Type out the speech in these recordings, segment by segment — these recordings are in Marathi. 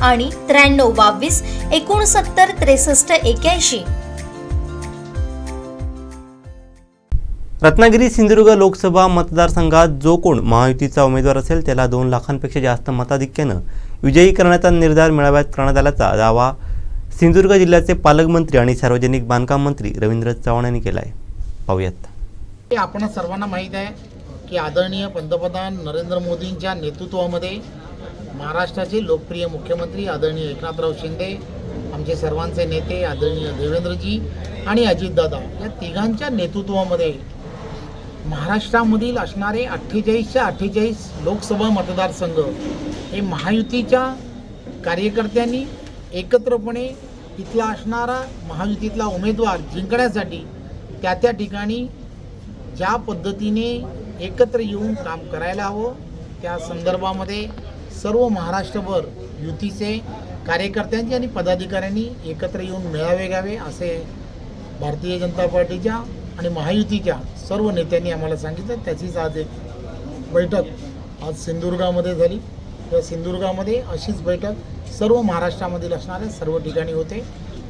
आणि त्र्याण्णव बावीस एकोणसत्तर त्रेसष्ट एक्याऐंशी. रत्नागिरी सिंधुदुर्ग लोकसभा मतदारसंघात जो कोण महायुतीचा उमेदवार असेल त्याला दोन लाखांपेक्षा जास्त मताधिक्यानं विजयी करण्याचा निर्धार मेळाव्यात करण्यात आल्याचा दावा सिंधुदुर्ग जिल्ह्याचे पालकमंत्री आणि सार्वजनिक बांधकाम मंत्री रवींद्र चव्हाण यांनी केला आहे पाहूयात. हे आपण सर्वांना माहीत आहे की आदरणीय पंतप्रधान नरेंद्र मोदींच्या नेतृत्वामध्ये महाराष्ट्राचे लोकप्रिय मुख्यमंत्री आदरणीय एकनाथराव शिंदे आमचे सर्वांचे नेते आदरणीय देवेंद्रजी आणि अजितदादा या तिघांच्या नेतृत्वामध्ये महाराष्ट्रामधील असणारे अठ्ठेचाळीसच्या अठ्ठेचाळीस लोकसभा मतदारसंघ हे महायुतीच्या कार्यकर्त्यांनी एकत्रपणे तिथला असणारा महायुतीतला उमेदवार जिंकण्यासाठी त्या त्या ठिकाणी ज्या पद्धतीने एकत्र येऊन काम करायला हवं त्या संदर्भामध्ये सर्व महाराष्ट्रभर युतीचे कार्यकर्त्यांचे आणि पदाधिकाऱ्यांनी एकत्र येऊन मेळावे घ्यावे असे भारतीय जनता पार्टीच्या आणि महायुतीच्या सर्व नेत्यांनी आम्हाला सांगितलं. त्याचीच आज एक बैठक आज सिंधुदुर्गामध्ये झाली. त्या सिंधुदुर्गामध्ये अशीच बैठक सर्व महाराष्ट्रामधील असणाऱ्या सर्व ठिकाणी होते.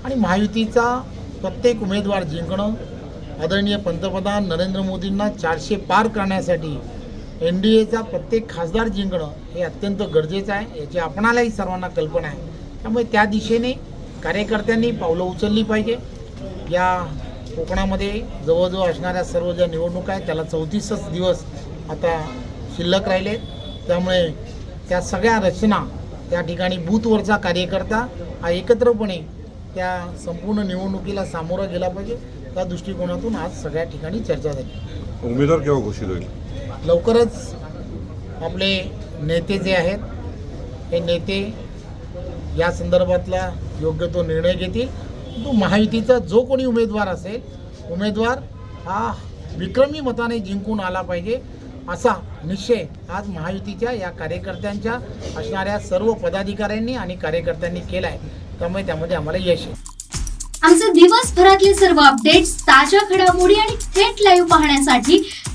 आणि महायुतीचा प्रत्येक उमेदवार जिंकणं आदरणीय पंतप्रधान नरेंद्र मोदींना चारशे पार करण्यासाठी एन डी एचा प्रत्येक खासदार जिंकणं हे अत्यंत गरजेचं आहे याची आपणालाही सर्वांना कल्पना आहे. त्यामुळे त्या दिशेने कार्यकर्त्यांनी पावलं उचलली पाहिजे. या कोकणामध्ये जवळजवळ असणाऱ्या सर्व ज्या निवडणुका आहेत त्याला चौतीसच दिवस आता शिल्लक राहिले त्यामुळे त्या सगळ्या रचना त्या ठिकाणी बूथवरचा कार्यकर्ता हा एकत्रपणे त्या संपूर्ण निवडणुकीला सामोरा गेला पाहिजे. त्या दृष्टिकोनातून आज सगळ्या ठिकाणी चर्चा झाली. उमेदवार केव्हा घोषित होईल? लवकरच आपले नेते जे आहेत हे नेते या संदर्भातला योग्य तो निर्णय घेतील. तो महायुतीचा जो कोणी उमेदवार असेल उमेदवार हा विक्रमी मताने जिंकून आला पाहिजे असा निश्चय आज महायुतीच्या या कार्यकर्त्यांच्या असणाऱ्या सर्व पदाधिकाऱ्यांनी आणि कार्यकर्त्यांनी केला आहे त्यामुळे त्यामध्ये आम्हाला यश आहे. आमचे दिवसभरातले सर्व अपडेट्स ताज्या घडामोडी आणि थेट लाईव्ह पाहण्यासाठी